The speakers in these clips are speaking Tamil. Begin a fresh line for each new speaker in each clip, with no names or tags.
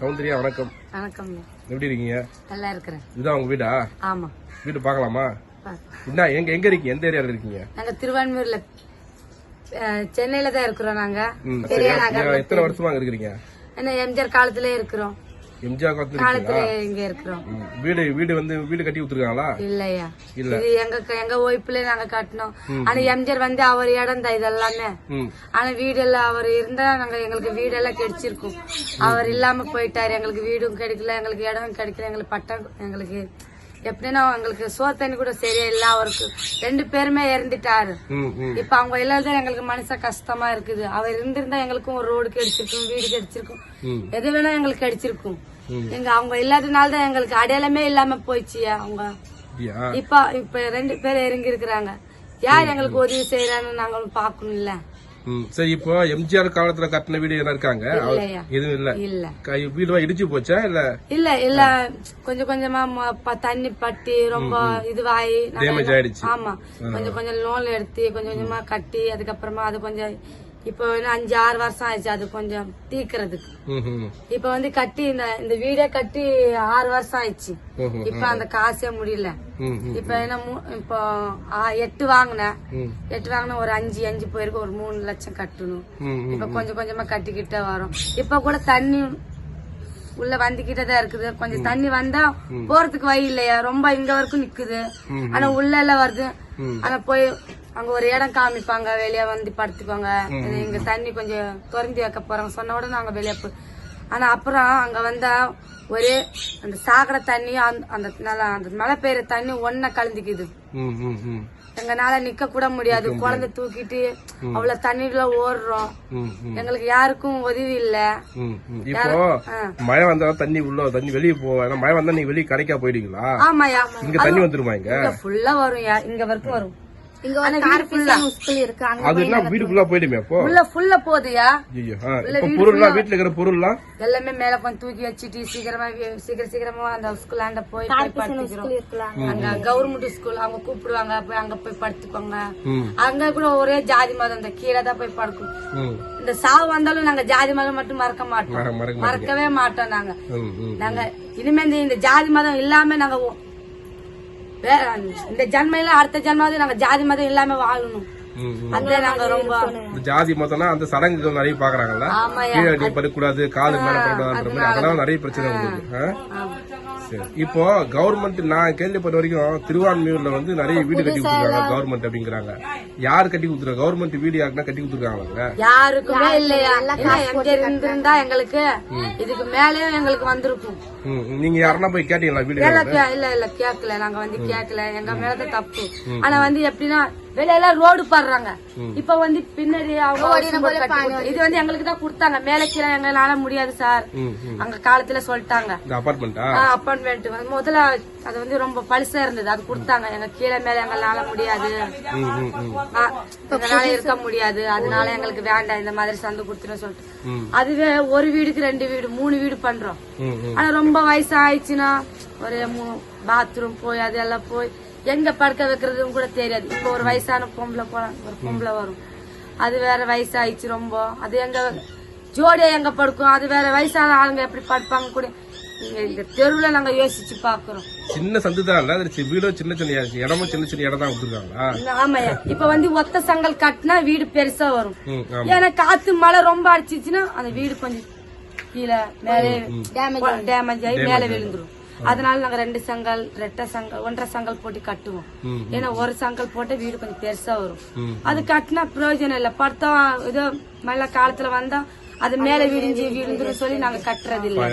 சௌந்தர்யா வணக்கம்.
வணக்கம்.
எப்படி இருக்கீங்க?
நல்லா இருக்கிறேன்.
இதுதான் உங்க வீடா?
ஆமா.
வீடு பார்க்கலாமா?
பா.
என்ன எங்க எங்க இருக்கீங்க? எந்த ஏரியால இருக்கீங்க?
நாங்க திருவான்மையூர்ல அஹ், சென்னையில தான் இருக்கிறோம் நீங்க.
எத்தனை வருஷமா அங்க இருக்கிறீங்க?
என்ன எம்ஜிஆர் காலத்திலே இருக்கிறோம்.
எம்ஜிஆர் காலத்துல
இங்க இருக்கிறோம்.
வீடு வீடு வந்து வீடு கட்டி கொடுத்துருக்காங்களா?
இல்லையா?
இல்ல.
இது எங்க எங்க ஒய்ப்புல நாங்க கட்டினோம். ஆனா எம்ஜிஆர் வந்து அவர் இடம் தான் இதெல்லாமே. ஆனா வீடு எல்லாம் அவர் இருந்தா நாங்க எங்களுக்கு வீடெல்லாம் கிடைச்சிருக்கும். அவர் இல்லாம போயிட்டாரு. எங்களுக்கு வீடும் கிடைக்கல எங்களுக்கு இடமும் கிடைக்கல எங்களுக்கு பட்டம் எங்களுக்கு எப்படின்னா எங்களுக்கு சோறு தண்ணி கூட சரியா இல்ல அவருக்கு ரெண்டு பேருமே இறந்துட்டாரு. இப்ப அவங்க இல்லாத எங்களுக்கு மனசா கஷ்டமா இருக்குது. அவர் இருந்திருந்தா எங்களுக்கும் ஒரு ரோடு கிடைச்சிருக்கும் வீடு கிடைச்சிருக்கும். எது வேணா எங்களுக்கு கிடைச்சிருக்கும். எங்க அவங்க இல்லாதனால தான் எங்களுக்கு அடையாளமே இல்லாம போயிடுச்சு அவங்க. இப்ப இப்ப ரெண்டு பேர் இறங்கி இருக்கிறாங்க யார் எங்களுக்கு உதவி செய்யறான்னு நாங்க பாக்கணும்ல
சரி இப்போ எம்ஜிஆர் காலத்துல கட்டின வீடு என்ன இருக்காங்க? எதுவும் இல்ல?
இல்ல.
வீடு இடிச்சு போச்சா இல்ல?
இல்ல இல்ல. கொஞ்சம் கொஞ்சமா தண்ணி பட்டி ரொம்ப இதுவாயி
டேமேஜ் ஆயிடுச்சு.
ஆமா. கொஞ்சம் கொஞ்சம் லோன் எடுத்து கொஞ்சம் கொஞ்சமா கட்டி அதுக்கப்புறமா அது கொஞ்சம் இப்போ அஞ்சு ஆறு வருஷம் ஆயிடுச்சு அது கொஞ்சம் தீக்கிறதுக்கு இப்ப வந்து கட்டி இந்த இந்த வீடே கட்டி ஆறு வருஷம் ஆயிடுச்சு. இப்ப அந்த காசே முடியல. இப்ப என்ன இப்போ எட்டு வாங்கினேன். எட்டு வாங்கினா ஒரு அஞ்சு அஞ்சு போயிருக்கு ஒரு மூணு லட்சம் கட்டணும். இப்ப கொஞ்சம் கொஞ்சமா கட்டிக்கிட்டே வரோம். இப்ப கூட தண்ணி உள்ள வந்துகிட்டே தான் இருக்குது. கொஞ்சம் தண்ணி வந்தா போறதுக்கு வழி இல்லையா. ரொம்ப இங்க வரைக்கும் நிக்குது. ஆனா உள்ள எல்லாம் வருது. ஆனா போய் அங்க ஒரு இடம் காமிப்பாங்க வெளியே வந்து படுத்துக்கோங்க. இங்க தண்ணி கொஞ்சம் திறந்து வைக்க போறாங்க சொன்ன உடனே நாங்க வெளியே ஆனா அப்புறம் அங்க வந்தா ஒரே அந்த சாக்கடை தண்ணி அந்த- அந்த மழை பெய்யுற தண்ணி ஒன்னா கலந்துக்குது. எங்கனால நிக்க கூட முடியாது. குழந்தை தூக்கிட்டு அவ்வளவு தண்ணில ஓடுறோம். எங்களுக்கு யாருக்கும் உதவி இல்ல.
இப்போ மழை வந்தா தண்ணி உள்ள தண்ணி வெளியே போவேன் மழை வந்தா நீங்க வெளியே கடைக்கா போயிடுவீங்களா?
ஆமாயா
இங்க தண்ணி வந்துருமா இங்க?
ஃபுல்லா வரும் இங்க வரைக்கும் வரும்.
இங்க ஒரு
வீடு
கார்பரேஷன் ஸ்கூல் இருக்கு. அங்க
அது என்ன வீடு ஃபுல்லா போயிடுமே அப்போ?
உள்ள ஃபுல்லா போகுதுயா?
ஐயோ ஆ, இப்போ பொருள்லாம் வீட்டுல இருக்கிற பொருள்லாம்?
எல்லாமே மேல கொஞ்சம் தூக்கி வச்சுட்டு சீக்கிரமா சீக்கிரம் சீக்கிரமா அந்த ஸ்கூலாண்ட போய் போய் படுத்துக்கிறோம்.
இருக்கலாம்
அங்க கவர்மெண்ட் ஸ்கூல் அவங்க கூப்பிடுவாங்க போய் அங்க போய் படுத்துக்கோங்க. அங்க கூட ஒரே ஜாதி மதம் இந்த கீழே தான் போய் படுக்கும். இந்த சாவு வந்தாலும் நாங்க ஜாதி மதம் மட்டும் மறக்க மாட்டோம்.
மற- மறக்க
மறக்கவே மாட்டோம் நாங்க.
ம் ம்
நாங்க இனிமே இந்த- ஜாதி மதம் இல்லாம நாங்க இந்த ஜன்மையில அடுத்த ஜன்மாவது நாங்க ஜாதி மதம் இல்லாம வாழணும். நாங்க ரொம்ப
ஜாதி மதம்னா அந்த சடங்குகள் நிறைய பாக்குறாங்கல்ல கீழே அடி படக்கூடாது காலு மேல படக்கூடாதுன்ற மாதிரி அதெல்லாம் நிறைய பிரச்சனை உங்களுக்கு. சரி. இப்போ கவர்மெண்ட் நான் கேள்விப்பட்ட வரைக்கும் திருவான்மியூர்ல வந்து நிறைய வீடு கட்டி கொடுத்துருக்காங்க கவர்மெண்ட் அப்படிங்கிறாங்க. யார் கட்டி கொடுத்துருக்காங்க கவர்மெண்ட் வீடு யாருக்குன்னா கட்டி கொடுத்துருக்காங்களாங்க
யாருக்குமே இல்லையா? இல்ல எங்க இருந்திருந்தா எங்களுக்கு? இதுக்கு மேலயும் எங்களுக்கு வந்திருக்கும்.
நீங்க யாருன்னா போய் கேட்டீங்களா வீடு
இல்ல இல்ல கேக்கல நாங்க வந்து கேக்கல எங்க மேலதான் தப்பு. ஆனா வந்து எப்படின்னா வெளியில ரோடு பாடுறாங்க. இப்ப வந்து பின்னாடி அவங்க இது வந்து எங்களுக்கு தான் கொடுத்தாங்க. மேல கீழே எங்களால முடியாது சார். அங்க காலத்துல சொல்லிட்டாங்க. அப்பாயின்மெண்ட் வந்து முதல்ல அது வந்து ரொம்ப பழுசா இருந்தது. அது கொடுத்தாங்க. எங்க கீழே மேல எங்களால முடியாது. எங்களால இருக்க முடியாது. அதனால எங்களுக்கு வேண்டாம். இந்த மாதிரி சந்து கொடுத்துருன்னு சொல்லிட்டு. அதுவே ஒரு வீடுக்கு ரெண்டு வீடு மூணு வீடு பண்றோம். ஆனா ரொம்ப வயசு ஆயிடுச்சுன்னா ஒரு பாத்ரூம் போய் அதெல்லாம் போய் எங்க படுக்க வைக்கிறதும் கூட தெரியாது. இப்ப ஒரு வயசான பொம்பளை போலாம் ஒரு பொம்பளை வரும். அது வேற வயசாயிடுச்சு ரொம்ப. அது எங்க ஜோடியா எங்க படுக்கும்? அது வேற வயசான ஆளுங்க எப்படி படுப்பாங்க கூட? இந்த தெருவுல நாங்க யோசிச்சு பாக்குறோம்.
சின்ன சந்து தான் வீடும் சின்ன சின்ன இடம், இடமும் சின்ன சின்ன இடம் தான் கொடுத்துருக்காங்களா?
ஆமாய்யா இப்ப வந்து ஒத்த சங்கல் கட்டினா வீடு பெருசா வரும். ஏன்னா காத்து மழை ரொம்ப அடிச்சிச்சுன்னா அந்த வீடு கொஞ்சம் கீழே மேலே டேமேஜ் ஆகி மேலே விழுந்துரும். அதனால நாங்க ரெண்டு சங்கல் ரெட்டை சங்கல் ஒன்றரை சங்கல் போட்டு கட்டுவோம். ஏன்னா ஒரு சங்கல் போட்டு வீடு கொஞ்சம் பெருசா வரும். அது கட்டினா பிரயோஜனம் இல்ல. படுத்தா ஏதோ மழை காலத்துல வந்தா அது மேல விடிஞ்சு விழுந்துரும் சொல்லி நாங்க கட்டுறது இல்ல.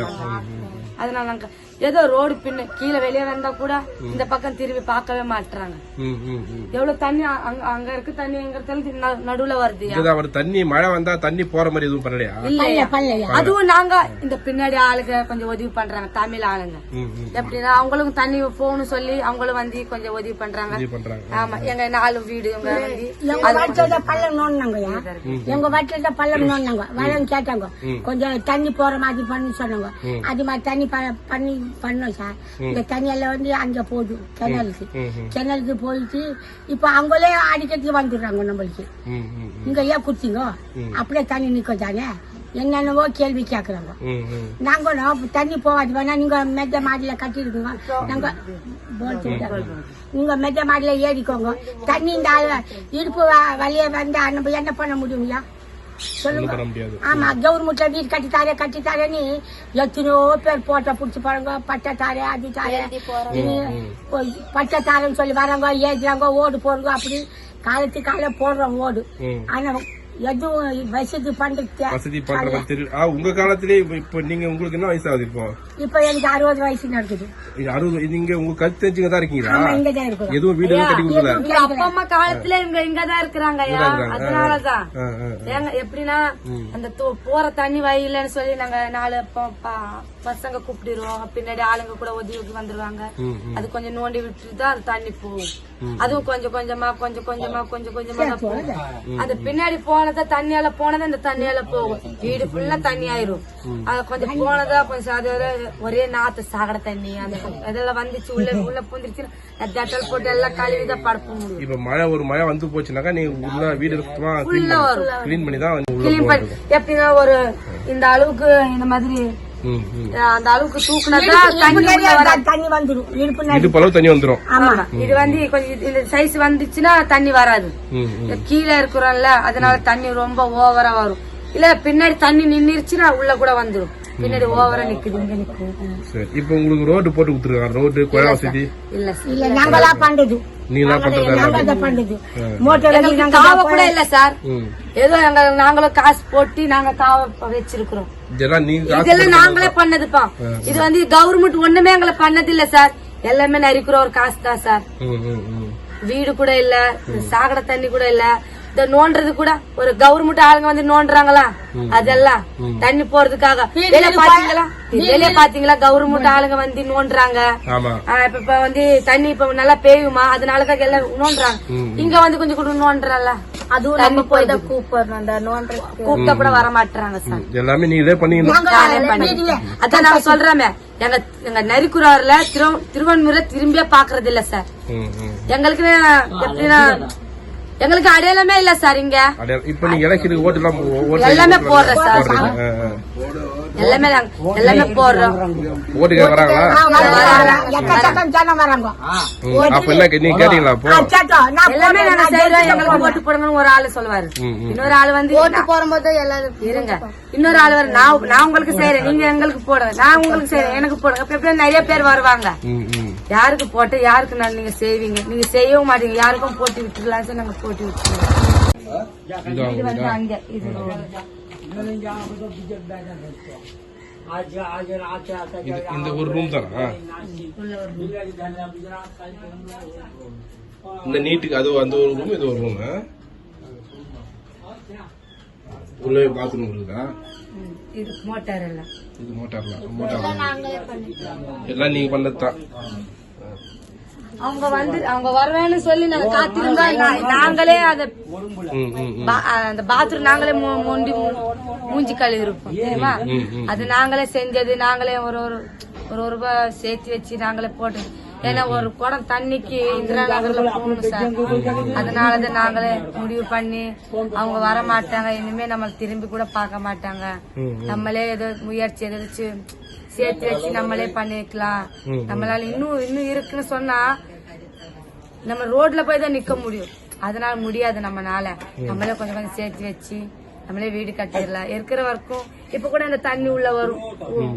அதனால நாங்க ஏதோ ரோடு பின்ன கீழே வெளியே வந்தா கூட இந்த பக்கம் திரும்பி பார்க்கவே மாட்டுறாங்க
ம் ம் ம்.
எவ்வளவு தண்ணி அங்க அங்க இருக்கு தண்ணி எங்க நடுவுல வருது
அவர் தண்ணி மழை வந்தா தண்ணி போற மாதிரி எதுவும் பண்ணலையா?
இல்லையா? அதுவும் நாங்க இந்த பின்னாடி ஆளுங்க கொஞ்சம் உதவி பண்றாங்க தமிழ் ஆளுங்க. எப்படின்னா அவங்களுக்கும் தண்ணி போகணும்னு சொல்லி அவங்களும் வந்து கொஞ்சம் உதவி பண்றாங்க. ஆமா எங்க நாலு வீடு
பள்ளம் நோண்டினாங்கய்யா எங்க வாட்டில பள்ளம் நோண்டினாங்க. வரேன்னு கேட்டாங்க. கொஞ்சம் தண்ணி போற மாதிரி பண்ணி சொன்னாங்க. அது மாதிரி தண்ணி ப- பண்ணி பண்ணோம் சார். இந்த எல்லாம் வந்து அங்க போகுது கிணலுக்கு கிணலுக்கு போயிட்டு இப்ப அவங்களே அடிக்கடி வந்துடுறாங்க நம்மளுக்கு. இங்க ஏன் குடுத்தீங்க அப்படியே தண்ணி நிக்கும் தானே என்னென்னவோ கேள்வி கேக்குறாங்க.
ம் ம்.
நாங்க நான் தண்ணி போகாது. வேணா நீங்க மெத்த மாடியில கட்டிருக்கோங்க நாங்க போட்டு நீங்க மெத்த மாடியில ஏறிக்கோங்க. தண்ணி இந்த இடுப்பு வழியே வந்தா நம்ம என்ன பண்ண முடியுங்களா ஆமா கவர்மெண்ட்ல வீடு கட்டி தாரே கட்டி தாரேன்னு எத்தனையோ பேர் போட்டோ புடிச்சு போறாங்க பட்டை தாரே அது தாரே. பட்டை தாரேன்னு சொல்லி வராங்க ஏறுறாங்க ஓடு போடுங்க அப்படி. காலத்துக்கு கால போடுறோம் ஓடு. ஆனா எதுவும் வசதி பண்றது
உங்க காலத்திலே இப்ப- நீங்க உங்களுக்கு என்ன வயசு ஆகுது இப்போ?
இப்ப எனக்கு அறுபது வயசு நடக்குது.
இது அறுபது நீங்க உங்க கருத்து தெரிஞ்சுங்க தான் இருக்கீங்களா?
ஆமா இங்கதான் இருக்கிறோம்.
எதுவும் வீடு எதுவும் கட்டி கொடுக்கல?
எங்க அப்பா அம்மா காலத்துல இவங்க இங்கதான் இருக்கிறாங்க. அதனாலதான். ஏங்க எப்படின்னா அந்த தோ- போற தண்ணி வயலன்னு சொல்லி நாங்க நாலு பசங்க கூப்பிடுறோம். பின்னாடி ஆளுங்க கூட உதவிக்கு வந்துருவாங்க. அது கொஞ்சம் நோண்டி விட்டுட்டு தான் அது தண்ணி போகும். அதுவும் கொஞ்சம் கொஞ்சமா கொஞ்சம் கொஞ்சமா கொஞ்சம் கொஞ்சமா தான் போகும். அது பின்னாடி போனதா தண்ணியால போனதா இந்த தண்ணியால போகும். வீடு ஃபுல்லா தண்ணி ஆயிரும் அது கொஞ்சம் போனதா கொஞ்சம் அது ஒரு- நாத்து சாகட தண்ணி அந்த இதெல்லாம் வந்துச்சு. உள்ள உள்ள பூந்துருச்சுன்னா டெட்டல் போட்டு எல்லாம் கழுவிதான் படப்ப முடியும்
இப்ப மழை ஒரு மழை வந்து போச்சுனாக்கா நீங்க உள்ள வீடு சுத்தமா
உள்ள வரும்.
கிளீன் பண்ணி தான்
கிளீன் பண்ணி எப்படின்னா ஒரு இந்த அளவுக்கு இந்த மாதிரி அந்த அளவுக்கு தூக்குனதா தண்ணி
தண்ணி வந்துடும் இடுப்பு
தண்ணி
ஆமா.
இது வந்து கொஞ்சம் இது- இந்த சைஸ் வந்துச்சுன்னா தண்ணி வராது. கீழே இருக்கிறோம்ல அதனால தண்ணி ரொம்ப ஓவரா வரும். இல்ல பின்னாடி தண்ணி நின்னுருச்சுன்னா உள்ள கூட வந்துரும். பின்னாடி ஓவரா நிக்குது இங்க நிக்குது
சரி இப்ப உங்களுக்கு ரோடு போட்டு கொடுத்துருக்காங்க. ரோடு குழா வசதி?
இல்ல சார்.
இல்ல நாங்களா பண்றது.
நீங்க தான் பண்றதா
நாங்க தான் பண்றது. மோட்டர்
எங்களுக்கு
நாங்க
காவ கூட இல்ல சார். ஏதோ எங்க நாங்களும் காசு போட்டு நாங்க காவ வச்சிருக்கிறோம்.
இதெல்லாம் நீங்க காசு
இதெல்லாம் நாங்களே பண்ணதுப்பா. இது வந்து கவர்மெண்ட் ஒண்ணுமே எங்களை பண்ணது இல்ல சார். எல்லாமே நரிக்கிற ஒரு காசு தான் சார். வீடு கூட இல்ல சாக்கடை தண்ணி கூட இல்ல. இந்த நோண்டுறது கூட ஒரு கவர்மெண்ட் ஆளுங்க வந்து நோண்டுறாங்களா அதெல்லாம் தண்ணி போறதுக்காக. வெளிய பாத்தீங்களா? வெளிய பாத்தீங்களா? கவர்மெண்ட் ஆளுங்க வந்து நோண்டுறாங்க இப்ப இப்ப வந்து தண்ணி இப்ப நல்லா பெய்யுமா அதனாலதான் எல்லாம் நோண்டுறாங்க இங்க வந்து கொஞ்சம் கூட நோண்டுறல அதுவும் தண்ணி போய் தான் கூப்பிடணும். அந்த நோண்டுற கூப்பிட்டா கூட வர மாட்டாங்க சார்.
எல்லாமே இதே பண்ணீங்க
அதான் நான் சொல்றேன் எங்க எங்க நரிக்குறாருல திரு திருவன்முறை திரும்பியே பாக்குறது இல்ல சார். எங்களுக்கு எப்படின்னா எங்களுக்கு அடையாளமே இல்ல சார் இங்க.
இப்ப நீங்க எலெக்ஷனுக்கு ஓட்டு எல்லாம்
எல்லாமே போடுறேன் சார். எல்லாமே எல்லாமே போடுறோம்.
ஓட்டுக்கு வராங்களா?
எக்கச்சக்கம் ஜனம் வராங்க.
ம். அப்ப என்ன கே- நீங்க கேட்டீங்களா அப்போ?
அச்சச்சம், நான்
எல்லாமே நாங்க செய்யறோம் எங்களுக்கு ஓட்டு போடுங்கன்னு ஒரு ஆளு சொல்லுவாரு. இன்னொரு ஆளு வந்து ஓட்டு போடும்போது எல்லாரும் இருங்க. இன்னொரு ஆளு வரு நான் நான் உங்களுக்கு செய்யறேன் நீங்க எங்களுக்கு போடுங்க. நான் உங்களுக்கு செய்யறேன் எனக்கு போடுங்க. எப்படியும் நிறைய பேர் வருவாங்க. யாருக்கு போட்டு யாருக்கு நான் நீங்க செய்வீங்க? நீங்க செய்யவும் மாட்டீங்க. யாருக்கும் போட்டு விட்டுலாம் சார் நாங்க போட்டு விட்டுருவோம்.
இதோ
வந்து அங்க இது.
இந்த ஒரு ரூம் தானா? இந்த நீட்டுக்கு அது அந்த ஒரு ரூம் இது ஒரு ரூம் உள்ள பாத்ரூம் இருக்குதா
இது மோட்டார் எல்லாம்.
இது மோட்டார்ல மோட்டார். எல்லாம் நீங்க பண்ணதுதான்.
அவங்க வந்து அவங்க வருவேன்னு சொல்லி நாங்க காத்திருந்தா நா- நாங்களே அத அந்த பாத்ரூம் நாங்களே மூண்டி மூஞ்சி கழுவி இருப்போம் தெரியுமா? அது நாங்களே செஞ்சது நாங்களே ஒரு ஒரு ஒரு ஒரு ரூபாய் சேர்த்து வச்சு நாங்களே போட்டது ஏன்னா ஒரு குடம் தண்ணிக்கு இந்திரா நகர்ல போகணும் சார். அதனாலதான் நாங்களே முடிவு பண்ணி அவங்க வர மாட்டாங்க இனிமே நம்ம திரும்பி கூட பார்க்க மாட்டாங்க. நம்மளே ஏதோ முயற்சி ஏதாச்சும் சேர்த்து வச்சு நம்மளே பண்ணிக்கலாம் நம்மளால இன்னும் இன்னும் இருக்குன்னு சொன்னா நம்ம ரோட்ல போய் தான் நிக்க முடியும். அதனால முடியாது நம்மனால. நம்மளே கொஞ்சம் கொஞ்சம் சேர்த்து வச்சு நம்மளே வீடு கட்டிடலாம். இருக்கிற வரைக்கும் இப்ப கூட இந்த தண்ணி உள்ள வரும்.
ம்.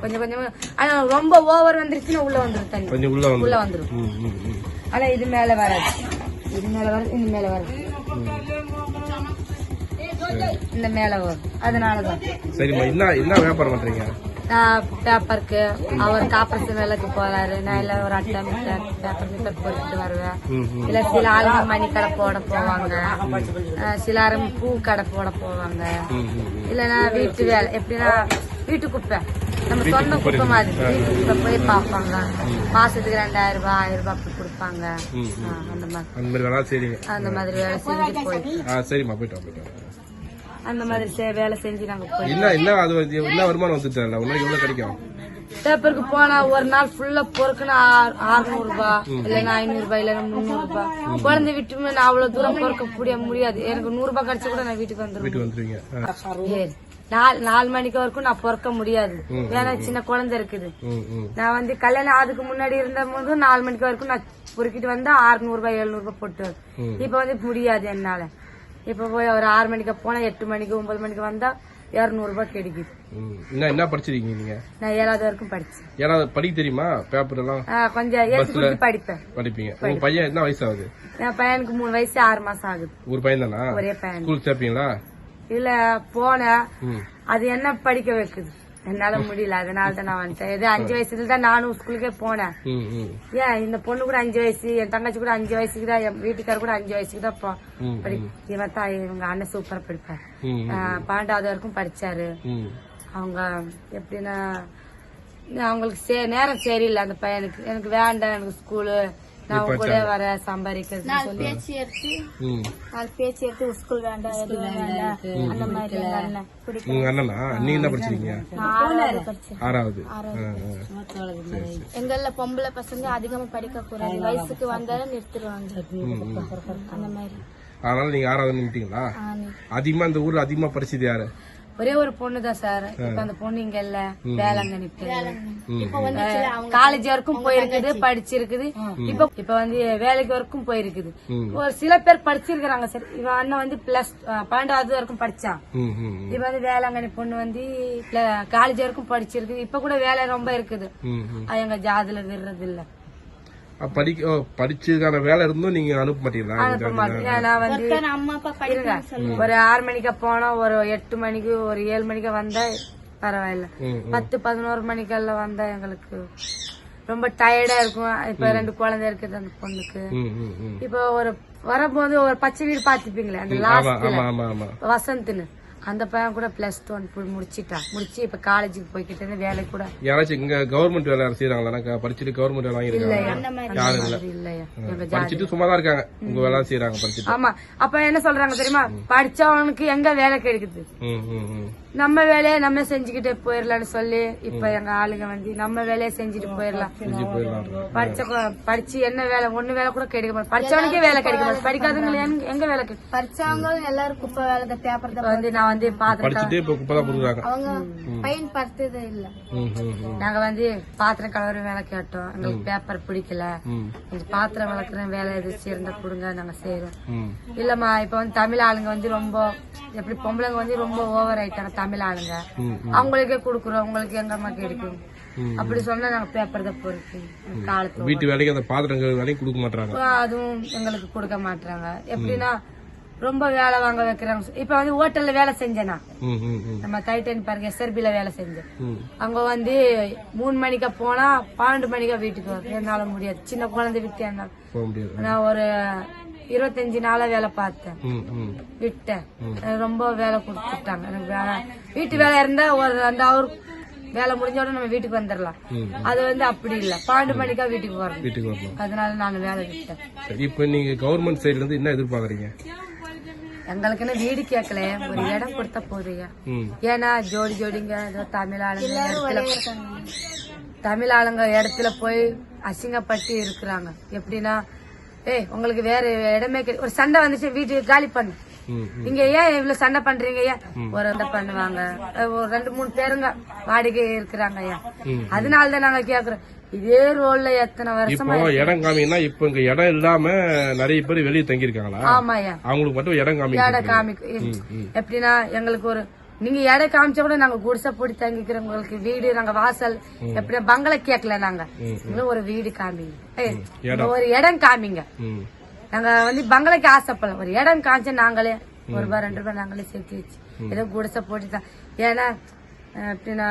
கொஞ்சம் கொஞ்சமா ஆனா ரொம்ப ஓவர் வந்துருச்சுன்னா உள்ள வந்துரும் தண்ணி.
கொஞ்சம் உள்ள வந்து
உள்ள வந்துரும்.
ம், ம், ம்.
ஆனா இது மேல வராது. இது மேல வரும் இது மேல வரும் இந்த மேல வரும் அதனாலதான்.
சரிம்மா என்ன என்ன வியாபாரம் பண்றீங்க?
பேப்பருக்கு அவர் காப்பரசு வேலைக்கு போறாரு. நான் இல்ல ஒரு அட்டை மிட்டர் பேப்பர் மிட்டர் போட்டுட்டு வருவேன். இல்ல சில ஆளுங்க மணி கடை போட போவாங்க. சில ஆளுங்க பூ கடை போட போவாங்க.
ம், ம், ம்.
இல்லனா வீட்டு வேலை எப்படின்னா வீட்டு குப்பை. நம்ம சொந்த குப்பை மாதிரி. வீட்டு குப்பை போய் பார்ப்பாங்க. மாசத்துக்கு ரெண்டாயிரம் ரூபாய் ஆயிரம் ரூபாய் அப்படி கொடுப்பாங்க. அந்த மாதிரி.
அந்த மாதிரி சரிங்க
அந்த மாதிரி வேலை செஞ்சு போய்
ஆ சரிம்மா போயிட்டு போயிட்டு.
அந்த மாதிரி வேலை செஞ்சு நாங்க
என்ன என்ன அது என்ன வருமானம் வந்துட்டு ஒரு நாளைக்கு எவ்வளவு கிடைக்கும்?
பேப்பருக்கு போனா ஒரு நாள் ஃபுல்லா பொறுக்குன்னா அறுநூறு ரூபாய் இல்லைன்னா ஐநூறு ரூபாய் இல்லைன்னா முந்நூறு ரூபாய் குழந்தை விட்டு நான் அவ்வளவு தூரம் பொறுக்க முடிய முடியாது. எனக்கு நூறு ரூபாய் கிடைச்சா கூட நான் வீட்டுக்கு வந்துருவேன். நாலு நாலு மணிக்கு வரைக்கும் நான் பொறுக்க முடியாது. ஏன்னா சின்ன குழந்தை இருக்குது. நான் வந்து கல்யாணம் அதுக்கு முன்னாடி இருந்த போதும் நாலு மணிக்கு வரைக்கும் நான் பொறுக்கிட்டு வந்தா அறுநூறு ரூபாய் எழுநூறு ரூபாய் போட்டு. இப்ப வந்து முடியாது என்னால. இப்ப போய் ஒரு ஆறு மணிக்கு போனா எட்டு மணிக்கு ஒன்பது மணிக்கு வந்தா இருநூறு ரூபாய் கிடைக்குது.
என்ன என்ன படிச்சிருக்கீங்க நீங்க?
நான் ஏழாவது வரைக்கும் படிச்சேன்.
ஏன்னா படிக்க தெரியுமா? பேப்பர் எல்லாம்?
ஆ, கொஞ்சம் கூட்டி படிப்பேன்.
படிப்பீங்க. உங்க பையன் என்ன வயசு ஆகுது
என் பையனுக்கு மூணு வயசு ஆறு மாசம் ஆகுது.
ஒரு பையன் தானா
ஒரே பையன்.
ஸ்கூல் சேர்ப்பீங்களா?
இல்ல போனேன்.
ம்.
அது என்ன படிக்க வைக்குது? என்னால முடியல. அதனால தான் நான் வந்துட்டேன். இது அஞ்சு வயசுல தான் நானும் ஸ்கூலுக்கே போனேன். ஏன் இந்த பொண்ணு கூட அஞ்சு வயசு என் தங்கச்சி கூட அஞ்சு வயசுக்கு தான் என் வீட்டுக்காரர் கூட அஞ்சு வயசுக்கு தான் போ-
ம்,
படி இவன் தான் இவங்க அண்ணன் சூப்பரா படிப்பார். பன்னெண்டாவது வரைக்கும் படிச்சாரு. அவங்க எப்படின்னா அவங்களுக்கு சே- நேரம் சரியில்லை அந்த பையனுக்கு. எனக்கு வேண்டாம் எனக்கு ஸ்கூலு நான் அவங்க கூட வர சம்பாதிக்கிறது
பேச்சு எடுத்து. நாலு பேச்சு எடுத்து ஸ்கூல் வேண்டாம் எதுவும் வேண்டாம் அந்த மாதிரி எங்க அண்ணன் பிடிக்கும்
உங்க அண்ணனா? நீங்க என்ன படிச்சிருக்கீங்க?
நான் ஆறாவது. எங்கள்ல பொம்பளை பசங்க அதிகமா படிக்க கூடாது வயசுக்கு வந்தாலும் நிறுத்திடுவாங்க. அந்த மாதிரி.
அதனால நீங்க ஆறாவது நின்ட்டீங்களா
ஆ, நீ-
அதிகமா இந்த ஊர்ல அதிகமா படிச்சது யாரு?
ஒரே ஒரு பொண்ணு தான் சார் இப்ப அந்த பொண்ணு இங்க இல்ல. வேளாங்கண்ணி காலேஜ் வரைக்கும் போயிருக்குது படிச்சிருக்குது. இப்ப இப்ப வந்து வேலைக்கு வரைக்கும் போயிருக்குது. ஒரு சில பேர் படிச்சிருக்கிறாங்க சார். இவன் அண்ணன் வந்து பிளஸ் பன்னெண்டாவது வரைக்கும் படிச்சான். இப்ப வந்து வேளாங்கண்ணி பொண்ணு வந்து காலேஜ் வரைக்கும் படிச்சிருக்குது. இப்ப கூட வேலை ரொம்ப இருக்குது. அது எங்க ஜாதில விடுறது இல்ல.
படிக்க படிச்சதுக்கான வேலை இருந்தும் நீங்க அனுப்ப மாட்டீங்களா?
ஒரு ஆறு மணிக்கு போனா ஒரு எட்டு மணிக்கு ஒரு ஏழு மணிக்கு வந்தா பரவாயில்ல. பத்து பதினோரு மணிக்கெல்லாம் வந்தா எங்களுக்கு ரொம்ப டயர்டா இருக்கும். இப்ப ரெண்டு குழந்தை இருக்குது அந்த பொண்ணுக்கு. இப்ப ஒரு வரும்போது ஒரு பச்சை வீடு பாத்துப்பீங்களே அந்த லாஸ்ட்ல
ஆமா.
வசந்த்னு. அந்த பையன் கூட பிளஸ் ஒன் முடிச்சிட்டான். முடிச்சு இப்ப காலேஜுக்கு போய்கிட்டு இருந்து வேலை கூட.
யாராச்சும் இங்க கவர்மெண்ட் வேலை செய்யறாங்களா படிச்சுட்டு கவர்மெண்ட் வேலை வாங்கிருக்காங்க
இல்லையா?
படிச்சுட்டு சும்மா தான் இருக்காங்க. உங்க வேலை செய்யறாங்க படிச்சுட்டு.
ஆமா. அப்ப என்ன சொல்றாங்க தெரியுமா? படிச்சவனுக்கு எங்க வேலை கிடைக்குது? நம்ம வேலையை நம்ம செஞ்சுக்கிட்டே போயிடலாம்னு சொல்லி இப்ப எங்க ஆளுங்க வந்து நம்ம வேலையை செஞ்சுட்டு போயிடலாம். படிச்ச படிச்சு என்ன வேலை ஒண்ணு வேலை கூட கிடைக்க படிச்சவனுக்கே வேலை கிடைக்க மாட்டேன் படிக்காதவங்களுக்கு எங்க- வேலை கிடைக்கும்
படிச்சவங்க எல்லாரும் குப்பை வேலை பேப்பர்
வந்து நான் வந்து பாத்திரம்
படிச்சுட்டு இப்ப கொடுக்குறாங்க.
அவங்க பையன் படுத்ததே இல்ல.
நாங்க வந்து பாத்திரம் கலவர வேலை கேட்டோம். எங்களுக்கு பேப்பர் பிடிக்கல.
ம்.
இந்த பாத்திரம் வளர்க்குற வேலை எதாச்சும் இருந்தா கொடுங்க நாங்க செய்யறோம் இல்லம்மா இப்ப வந்து தமிழ் ஆளுங்க வந்து ரொம்ப எப்படி பொம்பளைங்க வந்து ரொம்ப ஓவர் ஆயிட்டாங்க தமிழ் ஆளுங்க. அவங்களுக்கே கொடுக்குறோம் உங்களுக்கு எங்கம்மா கிடைக்கும். அப்படி சொன்னா நாங்க பேப்பர் தான் பொறுப்பு காலத்து
வீட்டு வேலைக்கு அந்த பாத்திரங்கள் வேலையும் கொடுக்க மாட்டாங்க
அதுவும் எங்களுக்கு கொடுக்க மாட்டாங்க எப்படின்னா ரொம்ப வேலை வாங்க வைக்கிறாங்க இப்ப வந்து ஹோட்டல்ல வேலை செஞ்சேனா? நம்ம டைட்டன் பாருங்க எஸ்ஆர்பில வேலை செஞ்சேன். அங்க வந்து மூணு மணிக்கா போனா பன்னெண்டு மணிக்கா வீட்டுக்கு வரும் என்னால முடியாது. சின்ன குழந்தை விட்டு
முடியாது.
நான் ஒரு இருபத்தஞ்சு நாளா வேலை பார்த்தேன். விட்டேன். ரொம்ப வேலை கொடுத்துட்டாங்க. எனக்கு வேலை வீட்டு வேலை இருந்தா ஒரு ரெண்டு ஹவர் வேலை முடிஞ்ச உடனே நம்ம வீட்டுக்கு வந்துடலாம். அது வந்து அப்படி இல்ல. பன்னெண்டு மணிக்கா வீட்டுக்கு வரணும்.
வீட்டுக்கு வரணும்.
அதனால நான் வேலை விட்டேன்.
இப்போ நீங்க கவர்மெண்ட் சைடுல இருந்து என்ன எதிர்பார்க்கறீங்க?
எங்களுக்குன்னு வீடு கேட்கல. ஒரு இடம் கொடுத்தா போதுங்க. ஏன்னா ஜோடி ஜோடிங்க ஏதோ தமிழ் ஆளுங்க இடத்துல தமிழ் ஆளுங்க இடத்துல போய் அசிங்கப்பட்டு இருக்கிறாங்க. எப்படின்னா ஏய் உங்களுக்கு வேற இடமே ஒரு சண்டை வந்துச்சு வீட்டுக்கு காலி பண்ணு.
ம்
நீங்க ஏன் இவ்வளவு சண்டை பண்றீங்க ஏன்? ஒரு சண்டை பண்ணுவாங்க. ஒரு ரெண்டு மூணு பேருங்க வாடகை இருக்கிறாங்க ஐயா. அதனாலதான் நாங்க கேக்குறோம். இதே ரோல்ல எத்தனை வருஷமா
இப்போ இடம் காமிங்கன்னா இப்போ இங்க இடம் இல்லாம நிறைய பேர் வெளியே தங்கி இருக்காங்களா
ஆமாய்யா
அவங்களுக்கு மட்டும் இடம் காமிக்க
எடை காமிக்கும் எப்படின்னா எங்களுக்கு ஒரு நீங்க எடை காமிச்சா கூட நாங்க குடிசை போட்டு தங்கிக்கிறோம் உங்களுக்கு வீடு நாங்க வாசல் எப்படின்னா பங்களா கேட்கல நாங்க. ஒரு வீடு காமிங்க. ஒரு இடம் காமிங்க. நாங்க வந்து பங்களாக்கு ஆசைப்படல. ஒரு இடம் காமிச்சா நாங்களே ஒரு ரூபாய் ரெண்டு ரூபாய் நாங்களே சேர்த்து வச்சு ஏதோ குடிசை போட்டு தான் ஏன்னா எப்படின்னா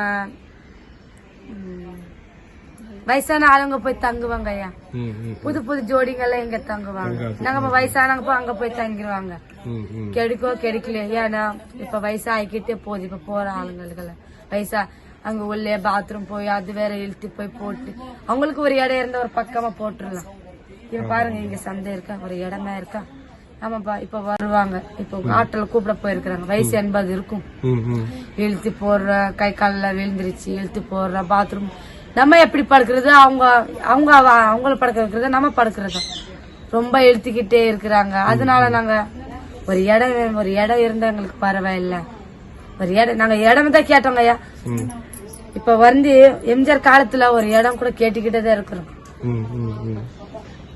வயசான ஆளுங்க போய் தங்குவாங்க ஐயா. புது புது ஜோடிங்க எல்லாம் இங்க தங்குவாங்க. நாங்க வயசானவங்க போய் அங்க போய் தங்கிடுவாங்க கிடைக்கோ கிடைக்கல ஏன்னா இப்ப வயசாகிக்கிட்டே போகுது. இப்ப போற ஆளுங்களுக்கு வயசா அங்க உள்ளே பாத்ரூம் போய் அது வேற இழுத்து போய் போட்டு. அவங்களுக்கு ஒரு இடம் இருந்தா ஒரு பக்கமா போட்டுடலாம் இப்ப பாருங்க இங்க சந்தை இருக்கா? ஒரு இடமா இருக்கா? ஆமாப்பா இப்ப வருவாங்க. இப்ப ஆட்டோல கூப்பிட போயிருக்கிறாங்க. வயசு எண்பது இருக்கும். இழுத்து போடுற கை காலில் விழுந்துருச்சு இழுத்து போடுற பாத்ரூம் நம்ம எப்படி படுக்கிறது? அவங்க அவங்க அவ- அவங்கள படுக்க வைக்கிறது நம்ம படுக்கிறது. ரொம்ப இழுத்துக்கிட்டே இருக்கிறாங்க. அதனால நாங்க ஒரு இடம் ஒரு இடம் இருந்தா எங்களுக்கு பரவாயில்ல. ஒரு இடம் நாங்க இடம் தான் கேட்டோங்க ஐயா. இப்ப வந்து எம்ஜிஆர் காலத்துல ஒரு இடம் கூட கேட்டுக்கிட்டே தான் இருக்கிறோம்.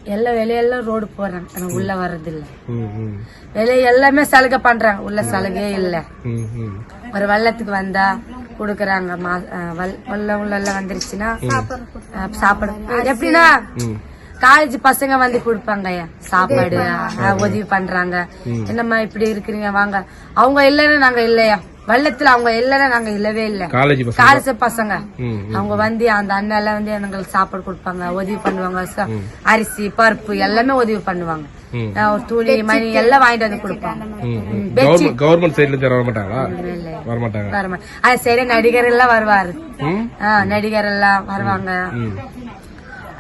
எல்லா வெளியெல்லாம் ரோடு போடுறாங்க ஆனா உள்ள வர்றது இல்ல வெளிய எல்லாமே சலுகை பண்றாங்க. உள்ள சலுகையே இல்ல. ஒரு வெள்ளத்துக்கு வந்தா குடுக்கறாங்க. மா- அஹ் வல்- வெள்ளம் உள்ள எல்லாம் வந்துருச்சுன்னா சாப்பாடு. எப்படின்னா காலேஜ் பசங்க வந்து கொடுப்பாங்க சாப்பாடு உதவி பண்றாங்க. என்னம்மா இப்படி இருக்கிறீங்க? வாங்க. அவங்க இல்லைன்னா நாங்க இல்லையா? வெள்ளத்துல அவங்க இல்லைன்னா நாங்க இல்லவே இல்ல.
காலேஜ் பசங்க.
காலேஜ் பசங்க.
ம்
அவங்க வந்து அந்த அண்ணன் எல்லாம் வந்து எங்களுக்கு சாப்பாடு கொடுப்பாங்க உதவி பண்ணுவாங்க. அரிசி பருப்பு எல்லாமே உதவி பண்ணுவாங்க. ஒரு துணி மணி எல்லாம் வாங்கிட்டு வந்து கொடுப்பாங்க
கவர்மெண்ட் கவர்மெண்ட் சைடுல இருந்து வர மாட்டாங்களா
இல்ல.
வர மாட்டாங்க
வரமா அது சரி நடிகர் எல்லாம் வருவாரு. நடிகர் எல்லாம் வருவாங்க.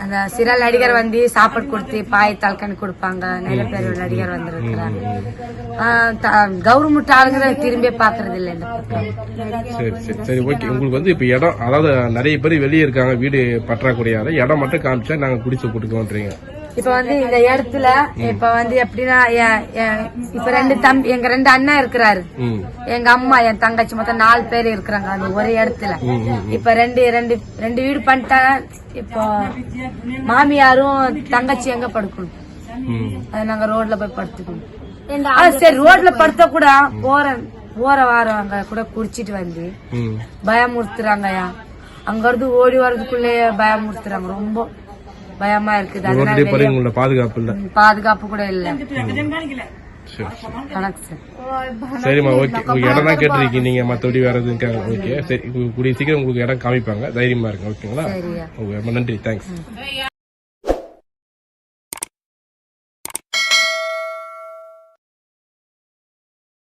அந்த சிறல் நடிகர் வந்து சாப்பாடு கொடுத்து பாய் தலக்கணி கொடுப்பாங்க. நிறைய பேர் நடிகர் வந்திருக்கிறாங்க. கவர்மெண்ட் ஆளுங்க திரும்பி பாக்குறது இல்ல இந்த
சரி சரி சரி. ஓகே. உங்களுக்கு வந்து இப்ப இடம் அதாவது நிறைய பேர் வெளியே இருக்காங்க வீடு பற்றாக்குறையால. இடம் மட்டும் காமிச்சா நாங்க குடிசை போட்டுக்கோன்றீங்க
இப்ப வந்து இந்த இடத்துல இப்ப வந்து எப்படின்னா இப்ப ரெண்டு தம்பி எங்க ரெண்டு அண்ணா இருக்கிறாரு. எங்க அம்மா என் தங்கச்சி மொத்தம் நாலு பேர் இருக்கிறாங்க அந்த ஒரே இடத்துல. இப்ப ரெண்டு ரெண்டு ரெண்டு வீடு பண்ணிட்டாங்க இப்போ மாமியாரும் தங்கச்சி எங்க படுக்கணும்? அது நாங்க ரோட்ல போய் படுத்துக்கணும். சரி ரோட்ல படுத்த கூட போற போற வாரவங்க கூட குடிச்சிட்டு வந்து பயமுறுத்துறாங்கயா அங்க இருந்து ஓடி வர்றதுக்குள்ளேயே பயமுறுத்துறாங்க ரொம்ப. பயமா இருக்குது. அதனால
உங்களோட பாதுகாப்பு இல்ல.
பாதுகாப்பு கூட இல்ல.
சரிம்மா ஓகே. உங்களுக்கு இடம் தான் கேட்டிருக்கீங்க நீங்க மத்தபடி வேற எதுவும் ஓகே. சரி கூடிய சீக்கிரம் உங்களுக்கு இடம் காமிப்பாங்க. தைரியமா இருக்கு ஓகேங்களா? ரொம்ப நன்றி. தேங்க்ஸ்